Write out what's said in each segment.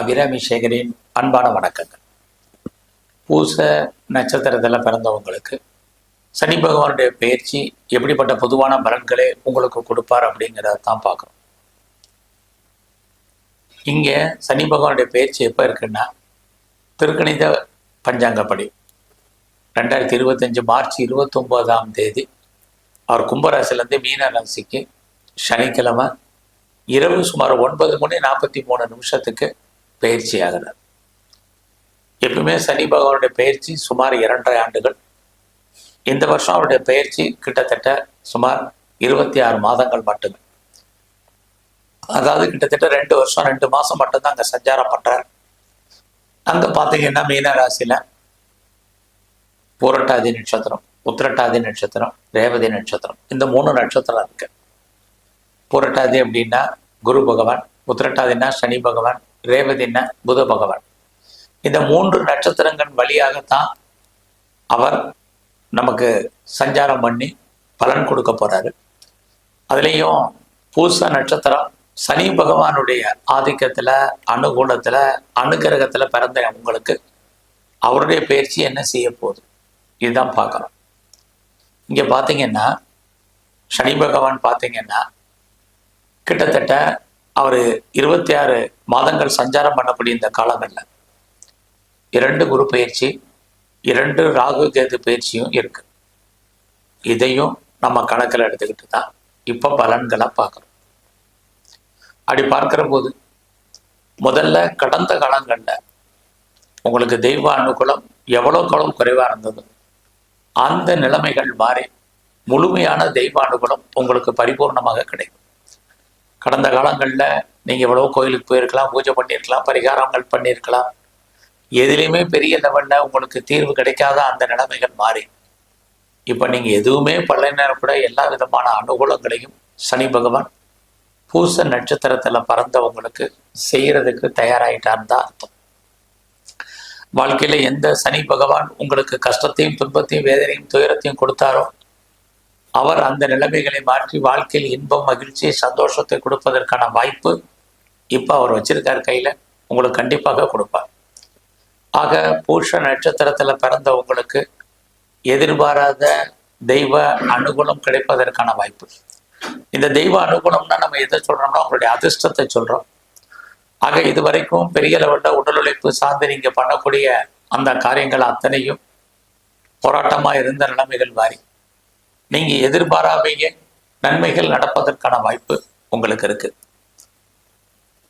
அபிராமி சேகரின் அன்பான வணக்கங்கள். பூச நட்சத்திரத்தில் பிறந்தவங்களுக்கு சனி பகவானுடைய பயிற்சி எப்படிப்பட்ட பொதுவான பலன்களை உங்களுக்கு கொடுப்பார் அப்படிங்கிறத தான் பார்க்குறோம் இங்கே சனி பகவானுடைய பயிற்சி எப்போ இருக்குன்னா திருக்கணித பஞ்சாங்கப்படி. ரெண்டாயிரத்தி இருபத்தஞ்சு மார்ச் இருபத்தொம்போதாம் தேதி அவர் கும்பராசிலேருந்து மீன ராசிக்கு சனிக்கிழமை இரவு சுமார் ஒன்பது மணி நாற்பத்தி மூணு நிமிஷத்துக்கு பயிற்சி ஆகிறார் எப்பவுமே சனி பகவானுடைய பயிற்சி சுமார் இரண்டரை ஆண்டுகள். இந்த வருஷம் அவருடைய பயிற்சி கிட்டத்தட்ட சுமார் இருபத்தி ஆறு மாதங்கள் மட்டுமே. அதாவது கிட்டத்தட்ட ரெண்டு வருஷம் ரெண்டு மாசம் மட்டும்தான் அங்க சஞ்சாரம் பண்றார். அங்க பார்த்தீங்கன்னா மீன ராசியில பூரட்டாதி நட்சத்திரம் உத்திரட்டாதி நட்சத்திரம் ரேவதி நட்சத்திரம் இந்த மூணு நட்சத்திரம் இருக்கு. பூரட்டாதி அப்படின்னா குரு பகவான் உத்திரட்டாதின்னா சனி பகவான் ரேவதின புத பகவான். இந்த மூன்று நட்சத்திரங்கள் வழியாகத்தான் அவர் நமக்கு சஞ்சாரம் பண்ணி பலன் கொடுக்க போறாரு. அதுலேயும் பூச நட்சத்திரம் சனி பகவானுடைய ஆதிக்கத்துல அனுகூலத்துல அனுகிரகத்துல பிறந்த உங்களுக்கு அவருடைய பயிற்சி என்ன செய்ய போகுது? இதுதான் பார்க்கணும். இங்க பாத்தீங்கன்னா சனி பகவான் பார்த்தீங்கன்னா கிட்டத்தட்ட அவர் இருபத்தி ஆறு மாதங்கள் சஞ்சாரம் பண்ணக்கூடிய இந்த காலங்களில் இரண்டு குரு பயிற்சி இரண்டு ராகு கேது பயிற்சியும் இருக்கு. இதையும் நம்ம கணக்கில் எடுத்துக்கிட்டு தான் இப்போ பலன்களை பார்க்குறோம். அப்படி பார்க்கிற போது முதல்ல கடந்த காலங்களில் உங்களுக்கு தெய்வ அனுகூலம் எவ்வளோ காலம் குறைவாக இருந்தது? அந்த நிலைமைகள் மாறி முழுமையான தெய்வ அனுகூலம் உங்களுக்கு பரிபூர்ணமாக கிடைக்கும். கடந்த காலங்களில் நீங்கள் எவ்வளோ கோயிலுக்கு போயிருக்கலாம் பூஜை பண்ணியிருக்கலாம் பரிகாரங்கள் பண்ணியிருக்கலாம். எதுலேயுமே பெரிய லெவலில் உங்களுக்கு தீர்வு கிடைக்காத அந்த நிலைமைகள் மாறி. இப்போ நீங்கள் எதுவுமே பலனர் கூட எல்லா விதமான அனுகூலங்களையும் சனி பகவான் பூச நட்சத்திரத்தில் பறந்தவங்களுக்கு செய்கிறதுக்கு தயாராயிட்டான்னு தான் அர்த்தம். வாழ்க்கையில எந்த சனி பகவான் உங்களுக்கு கஷ்டத்தையும் துன்பத்தையும் வேதனையும் துயரத்தையும் கொடுத்தாரோ அவர் அந்த நிலைமைகளை மாற்றி வாழ்க்கையில் இன்பம் மகிழ்ச்சி சந்தோஷத்தை கொடுப்பதற்கான வாய்ப்பு இப்போ அவர் வச்சிருக்கார் கையில். உங்களுக்கு கண்டிப்பாக கொடுப்பார். ஆக பூஷ நட்சத்திரத்தில் பிறந்த உங்களுக்கு எதிர்பாராத தெய்வ அனுகூலம் கிடைப்பதற்கான வாய்ப்பு. இந்த தெய்வ அனுகூலம்னா நம்ம எதை சொல்றோம்னா உங்களுடைய அதிர்ஷ்டத்தை சொல்றோம். ஆக இது வரைக்கும் பெரிய லெவலில் உடல் உழைப்பு சார்ந்து நீங்க பண்ணக்கூடிய அந்த காரியங்கள் அத்தனையும் போராட்டமா இருந்த நிலைமைகள் மாறி நீங்க எதிர்பாராமைய நன்மைகள் நடப்பதற்கான வாய்ப்பு உங்களுக்கு இருக்கு.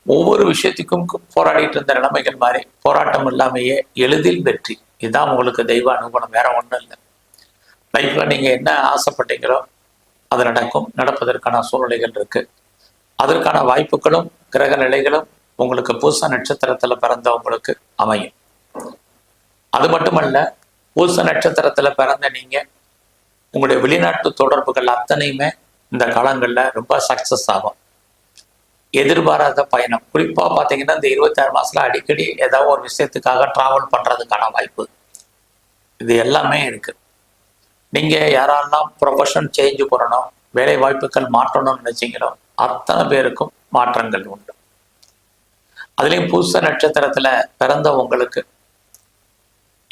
ஒவ்வொரு விஷயத்துக்கும் போராடிட்டு இருந்த நிலைமைகள் மாதிரி போராட்டம் இல்லாமையே எளிதில் வெற்றி. இதுதான் உங்களுக்கு தெய்வ அனுகூலம் வேற ஒன்றும் இல்லை. லைஃப்ல நீங்க என்ன ஆசைப்பட்டீங்களோ அது நடக்கும். நடப்பதற்கான சூழ்நிலைகள் இருக்கு. அதற்கான வாய்ப்புகளும் கிரக நிலைகளும் உங்களுக்கு பூச நட்சத்திரத்துல பிறந்தவங்களுக்கு அமையும். அது மட்டுமல்ல பூச நட்சத்திரத்துல பிறந்த நீங்க உங்களுடைய வெளிநாட்டு தொடர்புகள் அத்தனையுமே இந்த காலங்களில் ரொம்ப சக்சஸ் ஆகும். எதிர்பாராத பயணம். குறிப்பா பாத்தீங்கன்னா இந்த இருபத்தாறு மாசத்துல அடிக்கடி ஏதாவது ஒரு விஷயத்துக்காக டிராவல் பண்றதுக்கான வாய்ப்பு. இது எல்லாமே இருக்கு. நீங்க யாரெல்லாம் ப்ரொஃபஷன் சேஞ்சு பண்ணணும் வேலை வாய்ப்புகள் மாற்றணும்னு நினச்சிங்களோ அத்தனை பேருக்கும் மாற்றங்கள் உண்டு. அதுலேயும் புதுச நட்சத்திரத்துல பிறந்த உங்களுக்கு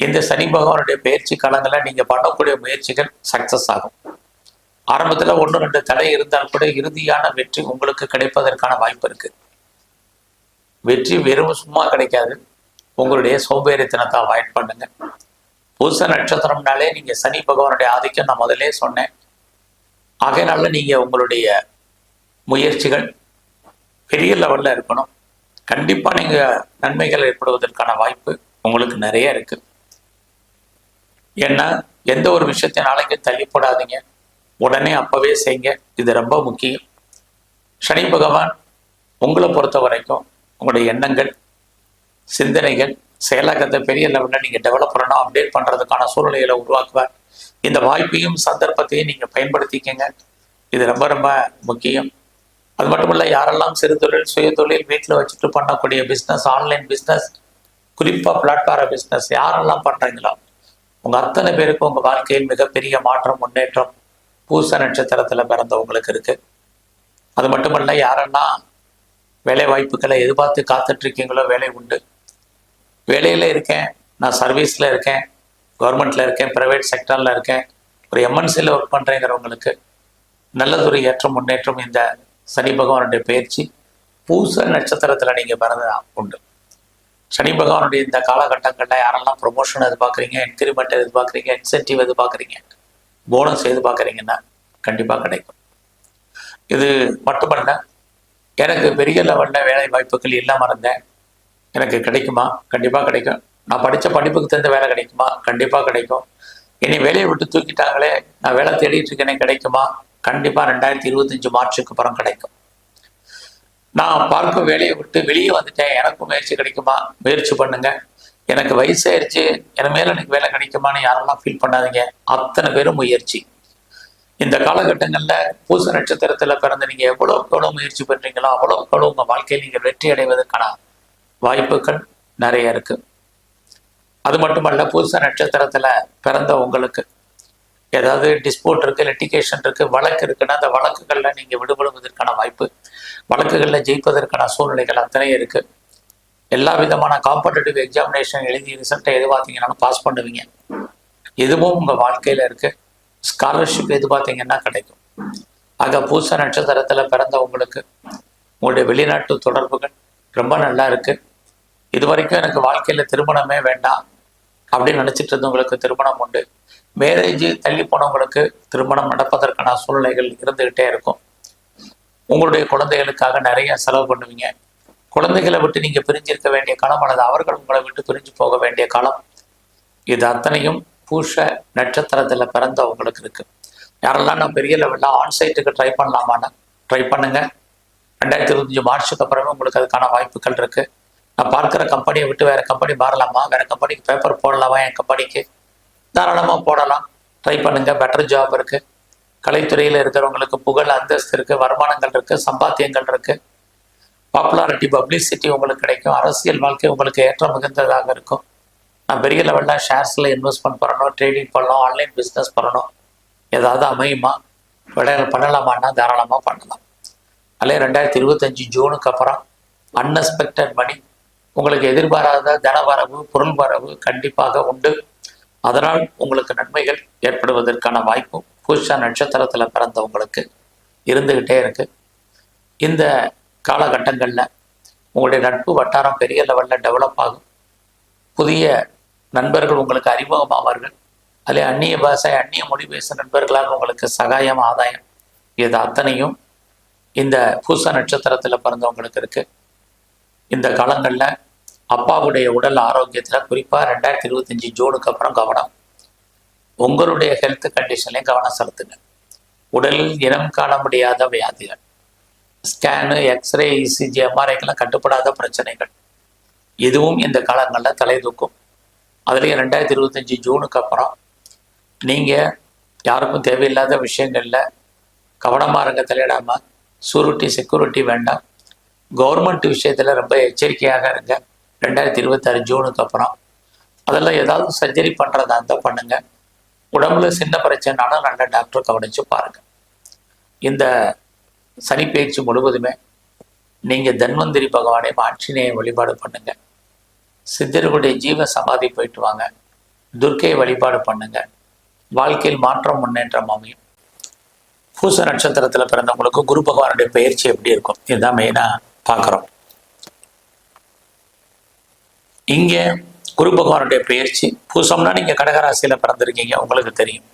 இந்த சனி பகவானுடைய பயிற்சி காலங்களில் நீங்கள் பண்ணக்கூடிய முயற்சிகள் சக்சஸ் ஆகும். ஆரம்பத்தில் ஒன்று ரெண்டு தடை இருந்தால் கூட இறுதியான வெற்றி உங்களுக்கு கிடைப்பதற்கான வாய்ப்பு இருக்கு. வெற்றி வெறும் சும்மா கிடைக்காது. உங்களுடைய சோம்பேறித்தனத்தை அவாய்ட் பண்ணுங்க. புதுச நட்சத்திரம்னாலே நீங்கள் சனி பகவானுடைய ஆதிக்கம் நான் முதலே சொன்னேன். ஆகையினால நீங்கள் உங்களுடைய முயற்சிகள் பெரிய லெவலில் இருக்கணும். கண்டிப்பாக நீங்கள் நன்மைகள் ஏற்படுவதற்கான வாய்ப்பு உங்களுக்கு நிறைய இருக்குது ஏன்னா எந்த ஒரு விஷயத்தை நாளைக்கு தள்ளி போடாதீங்க உடனே அப்பவே செய்யுங்க இது ரொம்ப முக்கியம். சனி பகவான் உங்களை பொறுத்த வரைக்கும் உங்களுடைய எண்ணங்கள் சிந்தனைகள் செயலாக்கத்தை பெரிய லெவலில் நீங்கள் டெவலப் பண்ணணும் அப்டேட் பண்ணுறதுக்கான சூழ்நிலைகளை உருவாக்குவார். இந்த வாய்ப்பையும் சந்தர்ப்பத்தையும் நீங்கள் பயன்படுத்திக்கங்க. இது ரொம்ப ரொம்ப முக்கியம். அது மட்டும் இல்லை யாரெல்லாம் சிறு தொழில் சுய தொழில் வீட்டில் வச்சுட்டு பண்ணக்கூடிய பிஸ்னஸ் ஆன்லைன் பிஸ்னஸ் குறிப்பாக பிளாட்ஃபார பிஸ்னஸ் யாரெல்லாம் பண்ணுறீங்களோ உங்கள் அத்தனை பேருக்கும் உங்கள் வாழ்க்கையில் மிகப்பெரிய மாற்றம் முன்னேற்றம் பூச நட்சத்திரத்தில் பிறந்தவங்களுக்கு இருக்கு. அது மட்டுமல்ல யாரெல்லாம் வேலை வாய்ப்புகளை எதிர்பார்த்து காத்துட்டு இருக்கீங்களோ வேலை உண்டு. வேலையில் இருக்கேன் நான் சர்வீஸில் இருக்கேன் கவர்மெண்ட்டில் இருக்கேன் ப்ரைவேட் செக்டரில் இருக்கேன். ஒரு எம்என்சியில் ஒர்க் பண்ணுறேங்கிறவங்களுக்கு நல்லதொரு ஏற்றம் முன்னேற்றம் இந்த சனி பகவானுடைய பயிற்சி. பூச நட்சத்திரத்தில் நீங்கள் பிறந்த உண்டு. சனி பகவானுடைய இந்த காலகட்டங்களில் யாரெல்லாம் ப்ரொமோஷன் எதிர்பார்க்குறீங்க இன்க்ரிமெண்ட் எதிர்பார்க்குறீங்க இன்சென்டிவ் எதிர்பார்க்குறீங்க போனஸ் எதிர்பார்க்குறீங்கன்னா கண்டிப்பாக கிடைக்கும். இது மட்டுமல்ல எனக்கு பெரிய லெவலில் வேலை வாய்ப்புகள் இல்லாமல் இருந்தேன். எனக்கு கிடைக்குமா? கண்டிப்பாக கிடைக்கும். நான் படித்த படிப்புக்கு தகுந்த வேலை கிடைக்குமா? கண்டிப்பாக கிடைக்கும். இனி வேலையை விட்டு தூக்கிட்டாங்களே நான் வேலை தேடிட்டு இருக்கேனே கிடைக்குமா? கண்டிப்பாக ரெண்டாயிரத்தி இருபத்தஞ்சு மார்ச்சுக்கு அப்புறம் கிடைக்கும். நான் பார்க்கும் வேலையை விட்டு வெளியே வந்துட்டேன். எனக்கும் முயற்சி கிடைக்குமா? முயற்சி பண்ணுங்க. எனக்கு வயசாயிருச்சு. என் மேல எனக்கு வேலை கிடைக்குமான்னு யாரெல்லாம் ஃபீல் பண்ணாதீங்க. அத்தனை பேரும் முயற்சி. இந்த காலகட்டங்களில் பூச நட்சத்திரத்தில் பிறந்து நீங்கள் எவ்வளோ எவ்வளோ முயற்சி பண்ணுறீங்களோ அவ்வளோ எவ்வளோ உங்கள் வாழ்க்கையில் நீங்கள் வெற்றி அடைவதற்கான வாய்ப்புகள் நிறைய இருக்குது அது மட்டுமல்ல பூச நட்சத்திரத்தில் பிறந்த உங்களுக்கு ஏதாவது டிஸ்போர்ட் இருக்கு லிட்டிகேஷன் இருக்கு வழக்கு இருக்குன்னா அந்த வழக்குகள்ல நீங்க விடுபடுவதற்கான வாய்ப்பு வழக்குகளில் ஜெயிப்பதற்கான சூழ்நிலைகள் அத்தனை இருக்கு. எல்லா விதமான காம்படேட்டிவ் எக்ஸாமினேஷன் எழுதி ரிசல்ட்டை எதிர்பார்த்தீங்கன்னாலும் பாஸ் பண்ணுவீங்க. இதுவும் உங்க வாழ்க்கையில இருக்கு. ஸ்காலர்ஷிப் எதிர்பார்த்தீங்கன்னா கிடைக்கும். ஆக பூச நட்சத்திரத்துல பிறந்த உங்களுக்கு உங்களுடைய வெளிநாட்டு தொடர்புகள் ரொம்ப நல்லா இருக்கு. இது வரைக்கும் எனக்கு வாழ்க்கையில திருமணமே வேண்டாம். அப்படின்னு நினைச்சிட்டு இருந்தவங்களுக்கு திருமணம் உண்டு. மேரேஜ் தள்ளி போனவங்களுக்கு திருமணம் நடப்பதற்கான சூழ்நிலைகள் இருந்துகிட்டே இருக்கும். உங்களுடைய குழந்தைகளுக்காக நிறைய செலவு பண்ணுவீங்க. குழந்தைகளை விட்டு நீங்க பிரிஞ்சிருக்க வேண்டிய காலம் அல்லது அவர்கள் உங்களை விட்டு பிரிஞ்சு போக வேண்டிய காலம் இது அத்தனையும் பூஷ நட்சத்திரத்துல பிறந்தவங்களுக்கு இருக்குது இருக்கு. யாரெல்லாம் நான் பெரிய லெவலில் ஆன்சைட்டுக்கு ட்ரை பண்ணலாமான்னு ட்ரை பண்ணுங்க. ரெண்டாயிரத்தி இருபத்தஞ்சு மார்ச்சுக்கு அப்புறமே உங்களுக்கு அதுக்கான வாய்ப்புகள் இருக்குது நான் பார்க்குற கம்பெனியை விட்டு வேற கம்பெனி மாறலாமா? வேற கம்பெனிக்கு பேப்பர் போடலாமா? என் கம்பெனிக்கு தாராளமாக போடலாம். ட்ரை பண்ணுங்க. பெட்டர் ஜாப் இருக்கு. கலைத்துறையில் இருக்கிறவங்களுக்கு புகழ் அந்தஸ்து இருக்கு. வருமானங்கள் இருக்கு. சம்பாத்தியங்கள் இருக்கு. பாப்புலாரிட்டி பப்ளிசிட்டி உங்களுக்கு கிடைக்கும். அரசியல் வாழ்க்கை உங்களுக்கு ஏற்றம் மிகுந்ததாக இருக்கும். நான் பெரிய லெவலில் ஷேர்ஸில் இன்வெஸ்ட்மெண்ட் பண்ணணும் ட்ரேடிங் பண்ணணும் ஆன்லைன் பிஸ்னஸ் பண்ணணும். ஏதாவது அமையுமா? விட பண்ணலாமான்னா தாராளமாக பண்ணலாம். அதே ரெண்டாயிரத்தி இருபத்தஞ்சு ஜூனுக்கு அப்புறம் அன்எக்ஸ்பெக்டட் மணி உங்களுக்கு எதிர்பாராத தனவரவு பொருள் வரவு கண்டிப்பாக உண்டு. அதனால் உங்களுக்கு நன்மைகள் ஏற்படுவதற்கான வாய்ப்பும் பூஷா நட்சத்திரத்தில் பிறந்தவங்களுக்கு இருந்துக்கிட்டே இருக்கு. இந்த காலகட்டங்களில் உங்களுடைய நட்பு வட்டாரம் பெரிய லெவலில் டெவலப் ஆகும். புதிய நண்பர்கள் உங்களுக்கு அறிமுகமாவார்கள். அதில் அந்நிய பாஷை அந்நிய மொழி பேச நண்பர்களாக உங்களுக்கு சகாயம் ஆதாயம் இது அத்தனையும் இந்த பூச நட்சத்திரத்தில் பிறந்தவங்களுக்கு இருக்குது இந்த காலங்களில் அப்பாவுடைய உடல் ஆரோக்கியத்தில் குறிப்பாக ரெண்டாயிரத்தி இருபத்தஞ்சி ஜூனுக்கு அப்புறம் கவனம். உங்களுடைய ஹெல்த் கண்டிஷன்லையும் கவனம் செலுத்துங்க. உடலில் இனம் காண முடியாத வியாதிகள். ஸ்கேனு எக்ஸ்ரே இசிஜி எம்ஆர்ஐக்கெல்லாம் கட்டுப்படாத பிரச்சனைகள். இதுவும் இந்த காலங்களில் தலை தூக்கும். அதுலேயும் ரெண்டாயிரத்தி இருபத்தஞ்சி ஜூனுக்கு அப்புறம் நீங்கள் யாருக்கும் தேவையில்லாத விஷயங்களில் கவனமாக இருங்க தலையிடாமல் சூரிட்டி செக்யூரிட்டி வேண்டாம். கவர்மெண்ட் விஷயத்தில் ரொம்ப எச்சரிக்கையாக இருங்க. ரெண்டாயிரத்தி இருபத்தாறு ஜூனுக்கு அப்புறம். அதெல்லாம் ஏதாவது சர்ஜரி பண்ணுறதா இருந்தால் பண்ணுங்க. உடம்புல சின்ன பிரச்சனைனாலும் நல்ல டாக்டர் கவனித்து பாருங்கள் இந்த சனி பயிற்சி முழுவதுமே நீங்கள் தன்வந்திரி பகவானை ஆட்சினையை வழிபாடு பண்ணுங்கள் சித்தர்களுடைய ஜீவ சமாதி போயிட்டு வாங்க. துர்க்கையை வழிபாடு பண்ணுங்கள் வாழ்க்கையில் மாற்றம் முன்னேற்றம் அமையும். பூச நட்சத்திரத்தில் பிறந்தவங்களுக்கு குரு பகவானுடைய பயிற்சி எப்படி இருக்கும்? இதுதான் மெயினாக பார்க்குறோம். இங்கே குரு பகவானுடைய பயிற்சி பூசம்னா நீங்கள் கடகராசியில் பிறந்திருக்கீங்க உங்களுக்கு தெரியும்.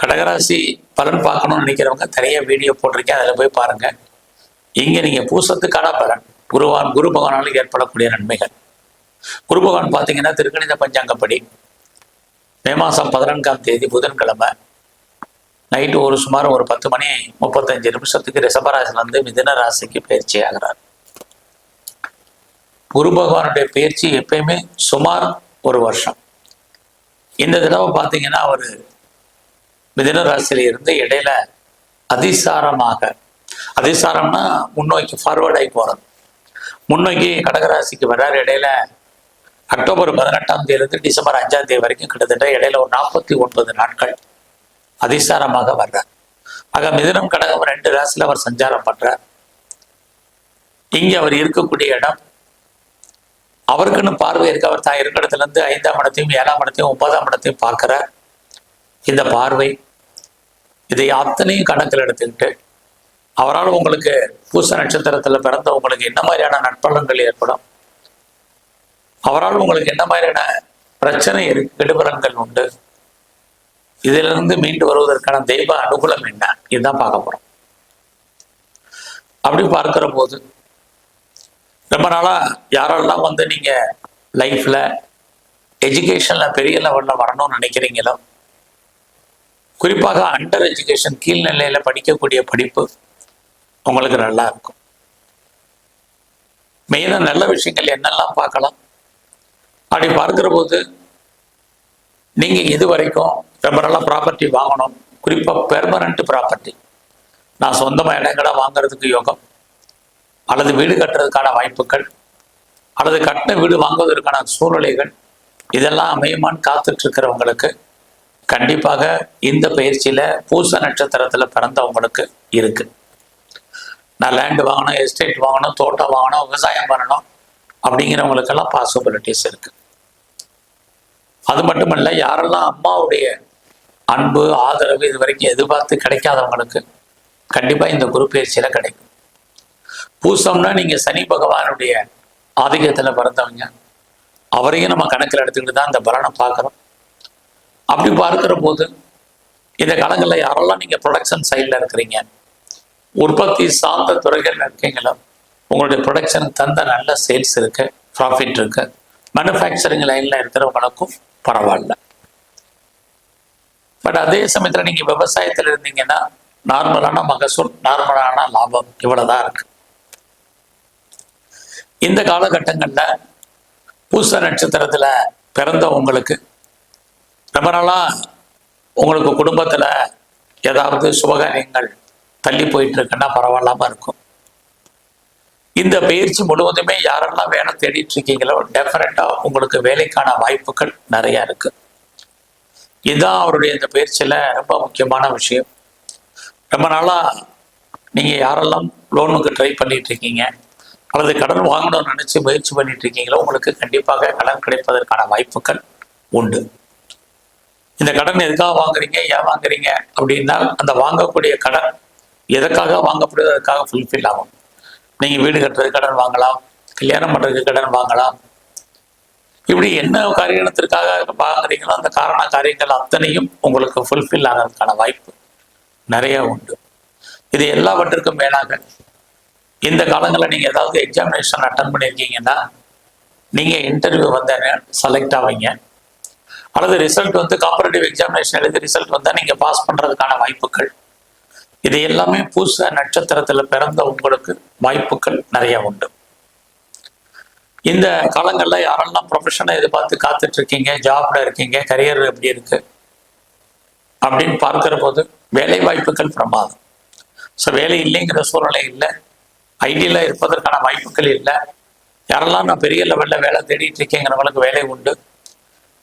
கடகராசி பலன் பார்க்கணும்னு நினைக்கிறவங்க தனியாக வீடியோ போட்டிருக்கேன் அதில் போய் பாருங்கள் இங்கே நீங்கள் பூசத்துக்கான பலன். குருவான் குரு பகவானால் ஏற்படக்கூடிய நன்மைகள். குரு பகவான் பார்த்தீங்கன்னா திருக்கணித பஞ்சாங்கப்படி. மே மாதம் பதினான்காம் தேதி புதன்கிழமை. நைட்டு ஒரு சுமார் ஒரு பத்து மணி முப்பத்தஞ்சு நிமிஷத்துக்கு ரிஷபராசிலேருந்து மிதன ராசிக்கு பயிற்சி ஆகிறார் குரு பகவானுடைய பயிற்சி எப்பயுமே சுமார் ஒரு வருஷம். இந்த தடவை பார்த்தீங்கன்னா அவர் மிதின ராசியில் இருந்து இடையில அதிசாரமாக அதிசாரம்னா முன்னோக்கி ஃபார்வர்ட் ஆகி போகிறது முன்னோக்கி கடகராசிக்கு வர்றார் இடையில அக்டோபர் பதினெட்டாம் தேதியிலிருந்து டிசம்பர் அஞ்சாம் தேதி வரைக்கும் கிட்டத்தட்ட இடையில ஒரு நாற்பத்தி ஒன்பது நாட்கள் அதிசாரமாக வர்றார். ஆக மிதினம் கடகம் ரெண்டு ராசியில் அவர் சஞ்சாரம் பண்றார். இங்கே அவர் இருக்கக்கூடிய இடம் அவருக்குன்னு பார்வை இருக்கு. அவர் தான் இருக்கிற இருந்து ஐந்தாம் இடத்தையும் ஏழாம் இடத்தையும் ஒன்பதாம் இடத்தையும் பார்க்கிற இந்த பார்வை இதை அத்தனையும் கணக்கில் எடுத்துக்கிட்டு அவரால் உங்களுக்கு பூச நட்சத்திரத்துல பிறந்த உங்களுக்கு என்ன மாதிரியான நட்பலன்கள் ஏற்படும்? அவரால் உங்களுக்கு என்ன மாதிரியான பிரச்சனை இருக்கு கெடுபலன்கள் உண்டு? இதிலிருந்து மீண்டு வருவதற்கான தெய்வ அனுகூலம் என்ன? இதுதான் பார்க்க போறோம். அப்படி பார்க்கிற போது ரொம்ப நாளா யாரெல்லாம் வந்து நீங்க லைஃப்ல எஜுகேஷன்ல பெரிய லெவல்ல வரணும்னு நினைக்கிறீங்களோ குறிப்பாக அண்டர் எஜுகேஷன் கீழ்நிலையில படிக்கக்கூடிய படிப்பு உங்களுக்கு நல்லா இருக்கும். மெயினாக நல்ல விஷயங்கள் என்னெல்லாம் பார்க்கலாம்? அப்படி பார்க்கிற போது நீங்க இது வரைக்கும் ரொம்ப நல்லா ப்ராப்பர்ட்டி வாங்கணும். குறிப்பா பெர்மனண்ட் ப்ராப்பர்ட்டி நான் சொந்தமா இடங்களை வாங்குறதுக்கு யோகம். அல்லது வீடு கட்டுறதுக்கான வாய்ப்புகள் அல்லது கட்டின வீடு வாங்குவதற்கான சூழ்நிலைகள் இதெல்லாம் அமையுமான்னு காத்துட்டு இருக்கிறவங்களுக்கு கண்டிப்பாக இந்த பயிற்சியில பூச நட்சத்திரத்துல பிறந்தவங்களுக்கு இருக்கு. நான் லேண்டு வாங்கணும் எஸ்டேட் வாங்கணும் தோட்டம் வாங்கணும் விவசாயம் பண்ணணும் அப்படிங்கிறவங்களுக்கெல்லாம் பாசிபிலிட்டிஸ் இருக்கு. அது மட்டுமல்ல யாரெல்லாம் அம்மாவுடைய அன்பு ஆதரவு இது வரைக்கும் எதிர்பார்த்து கிடைக்காதவங்களுக்கு கண்டிப்பா இந்த குரு பயிற்சியில கிடைக்கும். பூசம்னா நீங்க சனி பகவானுடைய ஆதிக்கத்துல பிறந்தவங்க. அவரையும் நம்ம கணக்கில் எடுத்துக்கிட்டு தான் இந்த பலனை பார்க்குறோம். அப்படி பார்க்குற போது இந்த காலங்களில் யாரெல்லாம் நீங்கள் ப்ரொடக்ஷன் சைடில் இருக்கிறீங்க? உற்பத்தி சார்ந்த துறைகள் இருக்கீங்களோ? உங்களுடைய ப்ரொடக்ஷனுக்கு தந்த நல்ல சேல்ஸ் இருக்கு ப்ராஃபிட் இருக்கு. மேனுஃபேக்சரிங் லைனில் இருக்கிறவங்களுக்கும் பரவாயில்ல. பட் அதே சமயத்தில் நீங்கள் விவசாயத்தில் இருந்தீங்கன்னா நார்மலான மகசூல் நார்மலான லாபம் இவ்வளோதான் இருக்குது இந்த காலகட்டங்களில் பூச நட்சத்திரத்தில் பிறந்த உங்களுக்கு ரொம்ப நாளாக உங்களுக்கு குடும்பத்தில் ஏதாவது சுபகாரியங்கள் தள்ளி போயிட்டு இருக்குன்னா பரவாயில்லாமல் இருக்கும். இந்த பயிற்சி முழுவதுமே யாரெல்லாம் வேலை தேடிட்டு இருக்கீங்களோ டெஃபினட்டாக உங்களுக்கு வேலைக்கான வாய்ப்புகள் நிறையா இருக்கு. இதுதான் அவருடைய இந்த பயிற்சியில் ரொம்ப முக்கியமான விஷயம். ரொம்ப நாளாக நீங்கள் யாரெல்லாம் லோனுக்கு ட்ரை பண்ணிட்டு இருக்கீங்க அல்லது கடன் வாங்கணும்னு நினைச்சு முயற்சி பண்ணிட்டு இருக்கீங்களோ உங்களுக்கு கண்டிப்பாக கடன் கிடைப்பதற்கான வாய்ப்புகள் உண்டு. இந்த கடன் எதுக்காக வாங்குறீங்க ஏன் வாங்குறீங்க அப்படின்னா அந்த வாங்கக்கூடிய கடன் எதற்காக வாங்கப்படுது அதுக்காக ஃபுல்ஃபில் ஆகும். நீங்க வீடு கட்டுறதுக்கு கடன் வாங்கலாம் கல்யாணம் பண்றதுக்கு கடன் வாங்கலாம். இப்படி என்ன காரியத்திற்காக வாங்குறீங்களோ அந்த காரண காரியங்கள் அத்தனையும் உங்களுக்கு ஃபுல்ஃபில் ஆகிறதுக்கான வாய்ப்பு நிறைய உண்டு. இது எல்லாவற்றுக்கும் மேலாக இந்த காலங்களில் நீங்கள் ஏதாவது எக்ஸாமினேஷன் அட்டன் பண்ணியிருக்கீங்கன்னா நீங்கள் இன்டர்வியூ வந்து செலக்ட் ஆவீங்க. அல்லது ரிசல்ட் வந்து காம்பரேட்டிவ் எக்ஸாமினேஷன் எழுதி ரிசல்ட் வந்தால் நீங்கள் பாஸ் பண்ணுறதுக்கான வாய்ப்புகள். இது எல்லாமே பூச நட்சத்திரத்தில் பிறந்த உங்களுக்கு வாய்ப்புகள் நிறைய உண்டு. இந்த காலங்களில் யாரெல்லாம் ப்ரொஃபஷனை எதிர்பார்த்து காத்துட்டு இருக்கீங்க ஜாப்ல இருக்கீங்க கரியர் எப்படி இருக்கு அப்படின்னு பார்க்கிற போது வேலை வாய்ப்புகள் பிரமாதம். ஸோ வேலை இல்லைங்கிற சூழ்நிலை இல்லை. ஐடியில் இருப்பதற்கான வாய்ப்புகள் இல்லை. யாரெல்லாம் நான் பெரிய லெவலில் வேலை தேடிட்டு இருக்கேங்கிறவங்களுக்கு வேலை உண்டு.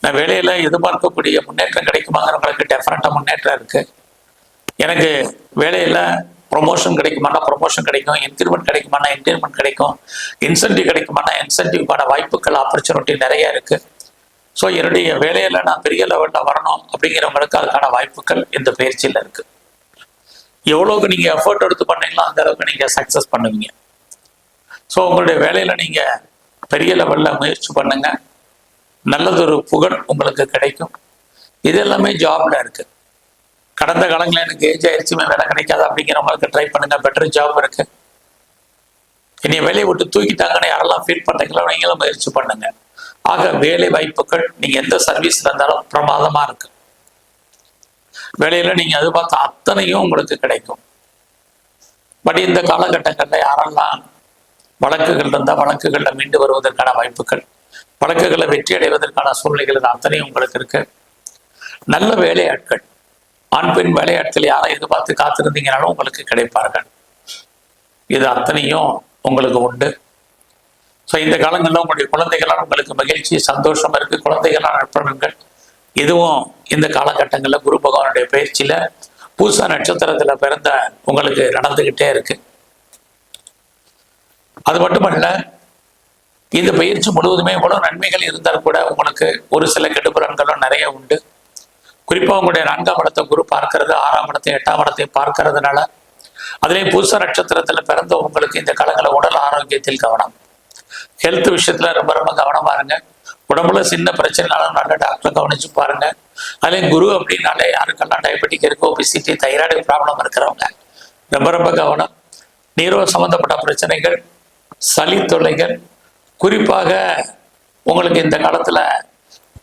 நான் வேலையில் எதிர்பார்க்கக்கூடிய முன்னேற்றம் கிடைக்குமாங்கிறவங்களுக்கு டெஃபினட்டாக முன்னேற்றம் இருக்குது எனக்கு வேலையில் ப்ரொமோஷன் கிடைக்குமானா ப்ரொமோஷன் கிடைக்கும். இன்க்ரிமெண்ட் கிடைக்குமானா இன்க்ரிமெண்ட் கிடைக்கும். இன்சென்டிவ் கிடைக்குமானா இன்சென்டிவ்க்கான வாய்ப்புகள் ஆப்பர்ச்சுனிட்டி நிறைய இருக்குது ஸோ என்னுடைய வேலையில் நான் பெரிய லெவலில் வரணும் அப்படிங்கிறவங்களுக்கு அதுக்கான வாய்ப்புகள் இந்த பயிற்சியில் இருக்குது எவ்வளோக்கு நீங்கள் எஃபர்ட் எடுத்து பண்ணீங்களோ அந்த அளவுக்கு நீங்கள் சக்ஸஸ் பண்ணுவீங்க. ஸோ உங்களுடைய வேலையில் நீங்கள் பெரிய லெவலில் முயற்சி பண்ணுங்க. நல்லதொரு புகழ் உங்களுக்கு கிடைக்கும். இது எல்லாமே ஜாப்ல இருக்கு. கடந்த காலங்களில் எனக்கு ஏஜ் ஆயிடுச்சுமே வேலை கிடைக்காது அப்படிங்கிறவங்களுக்கு ட்ரை பண்ணுங்க. பெட்டர் ஜாப் இருக்கு. இனி வேலையை விட்டு தூக்கிட்டாங்கன்னு யாரெல்லாம் ஃபீல் பண்ணுறீங்களோ நீங்களும் முயற்சி பண்ணுங்க. ஆக வேலை வாய்ப்புகள் நீங்க எந்த சர்வீஸில் இருந்தாலும் பிரமாதமா இருக்கு. வேலையில நீங்க பார்த்த அத்தனையும் உங்களுக்கு கிடைக்கும். பட் இந்த காலகட்டங்கள்ல யாரெல்லாம் வழக்குகள் இருந்தால் வழக்குகளில் மீண்டு வருவதற்கான வாய்ப்புகள் வழக்குகளை வெற்றி அடைவதற்கான சூழ்நிலைகள் இது அத்தனையும் உங்களுக்கு இருக்கு. நல்ல வேலையாட்கள் ஆண் பெண் வேலையாட்கள் யாரை எதிர்பார்த்து காத்திருந்தீங்கனாலும் உங்களுக்கு கிடைப்பார்கள். இது அத்தனையும் உங்களுக்கு உண்டு. ஸோ இந்த காலங்களில் உங்களுடைய குழந்தைகளால் உங்களுக்கு மகிழ்ச்சி சந்தோஷம் இருக்கு. குழந்தைகளால் நட்புறங்கள் இதுவும் இந்த காலகட்டங்களில் குரு பகவானுடைய பயிற்சியில் பூசா நட்சத்திரத்தில் பிறந்த உங்களுக்கு நடந்துகிட்டே இருக்கு. அது மட்டுமல்ல இந்த பயிற்சி முழுவதுமே இவ்வளோ நன்மைகள் இருந்தால் கூட உங்களுக்கு ஒரு சில கெடுபுறன்களும் நிறைய உண்டு. குறிப்பாக உங்களுடைய நான்காம் இடத்தை குரு பார்க்கறது ஆறாம் இடத்தை எட்டாம் இடத்தை பார்க்கறதுனால அதுலேயும் பூச நட்சத்திரத்தில் பிறந்த உங்களுக்கு இந்த காலங்கள உடல் ஆரோக்கியத்தில் கவனம். ஹெல்த் விஷயத்தில் ரொம்ப ரொம்ப கவனமா இருங்க. உடம்புல சின்ன பிரச்சனைனாலும் நல்ல டாக்டரை கவனிச்சு பாருங்கள் அதே குரு அப்படின்னாலே யாருக்கெல்லாம் டயபெட்டிக் இருக்கோ ஒபிசிட்டி தைராய்டு ப்ராப்ளம் இருக்கிறவங்க ரொம்ப ரொம்ப கவனம். நீரோ சம்பந்தப்பட்ட பிரச்சனைகள் சளி தொல்லைகள் குறிப்பாக உங்களுக்கு இந்த காலத்துல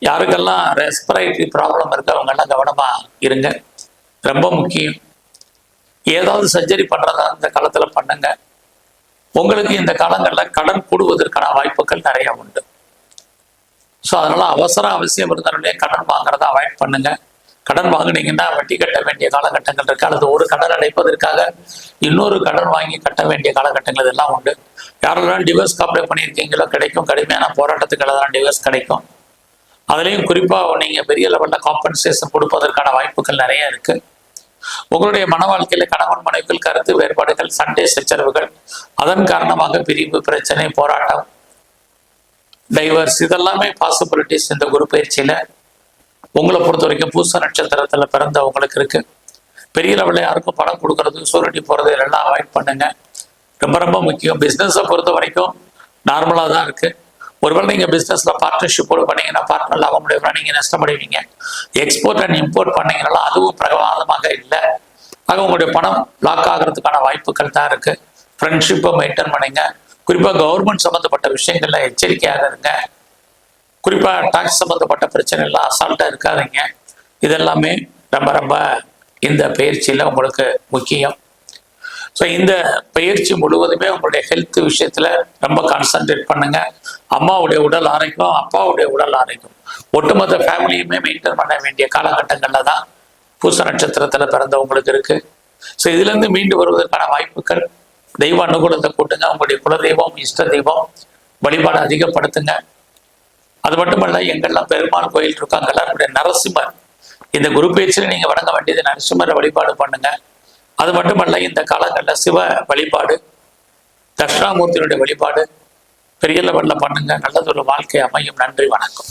யாருக்கெல்லாம் ரெஸ்பிரேட்டரி ப்ராப்ளம் இருக்கவங்கெல்லாம் கவனமா இருங்க. ரொம்ப முக்கியம். ஏதாவது சர்ஜரி பண்றதா இந்த காலத்துல பண்ணுங்க. உங்களுக்கு இந்த காலங்களில் கடன் கூடுவதற்கான வாய்ப்புகள் நிறைய உண்டு. ஸோ அதனால அவசரம் அவசியம் இருந்தாலுடைய கடன் வாங்குறத அவாய்ட் பண்ணுங்க. கடன் வாங்குனீங்கன்னா வட்டி கட்ட வேண்டிய காலகட்டங்கள் இருக்கு. அல்லது ஒரு கடன் அடைப்பதற்காக இன்னொரு கடன் வாங்கி கட்ட வேண்டிய காலகட்டங்கள் இதெல்லாம் உண்டு. யாரெல்லாம் டிவோர்ஸ் அப்ளை பண்ணியிருக்கீங்களோ கிடைக்கும். கடுமையான போராட்டத்துக்கு தான் டிவோர்ஸ் கிடைக்கும். அதுலேயும் குறிப்பாக நீங்கள் பெரிய லெவலில் காம்பன்சேஷன் கொடுப்பதற்கான வாய்ப்புகள் நிறைய இருக்கு. உங்களுடைய மன வாழ்க்கையில கணவன் மனைவிகள் கருத்து வேறுபாடுகள் சண்டை சச்சரவுகள் அதன் காரணமாக பிரிவு பிரச்சனை போராட்டம் டைவர்ஸ் இதெல்லாமே பாசிபிலிட்டிஸ் இந்த குரு பயிற்சியில. உங்களை பொறுத்த வரைக்கும் பூச நட்சத்திரத்துல பிறந்தவங்களுக்கு இருக்கு. பெரிய லெவலில் யாருக்கும் பணம் கொடுக்கறது சூரட்டி போறது இதெல்லாம் அவாய்ட் பண்ணுங்க. ரொம்ப ரொம்ப முக்கியம். பிஸ்னஸை பொறுத்த வரைக்கும் நார்மலாக தான் இருக்கு. ஒருவேளை நீங்கள் பிஸ்னஸில் பார்ட்னர்ஷிப்போடு பண்ணீங்கன்னா பார்ட்னர் லாபம் முடியும்னா நீங்கள் நஷ்டப்படுவீங்க எக்ஸ்போர்ட் அண்ட் இம்போர்ட் பண்ணீங்கன்னா அதுவும் பிரகவாதமாக இல்லை. ஆக உங்களுடைய பணம் லாக் ஆகிறதுக்கான வாய்ப்புகள் தான் இருக்குது ஃப்ரெண்ட்ஷிப்பை மெயின்டைன் பண்ணுங்கள் குறிப்பாக கவர்மெண்ட் சம்மந்தப்பட்ட விஷயங்கள்ல எச்சரிக்கையாக இருங்க. குறிப்பாக டாக்ஸ் சம்மந்தப்பட்ட பிரச்சனைலாம் அசால்ட்டாக இருக்காதீங்க. இதெல்லாமே ரொம்ப ரொம்ப இந்த பயிற்சியில் உங்களுக்கு முக்கியம். ஸோ இந்த பயிற்சி முழுவதுமே உங்களுடைய ஹெல்த் விஷயத்துல ரொம்ப கான்சன்ட்ரேட் பண்ணுங்க. அம்மாவுடைய உடல் ஆரோக்கியம் அப்பாவுடைய உடல் ஆரோக்கியம். ஒட்டுமொத்த ஃபேமிலியுமே மெயின்டைன் பண்ண வேண்டிய காலகட்டங்கள்ல தான் பூச நட்சத்திரத்துல பிறந்தவங்களுக்கு இருக்கு. ஸோ இதுல இருந்து மீண்டு வருவதற்கான வாய்ப்புகள் தெய்வ அனுகூலத்தை கூட்டுங்க உங்களுடைய குலதெய்வம் இஷ்ட தெய்வம் வழிபாடு அதிகப்படுத்துங்க. அது மட்டுமல்ல எங்கெல்லாம் பெருமாள் கோயில் இருக்கோ அங்கெல்லாம் நம்முடைய நரசிம்மர் இந்த குரு பேச்சில் நீங்க வணங்க வேண்டியது நரசிம்மரை வழிபாடு பண்ணுங்க. அது மட்டுமல்ல இந்த காலங்களில் சிவ வழிபாடு தட்சிணாமூர்த்தியினுடைய வழிபாடு பெரிய லெவலில் பண்ணுங்க. நல்லதொரு வாழ்க்கை அமையும். நன்றி வணக்கம்.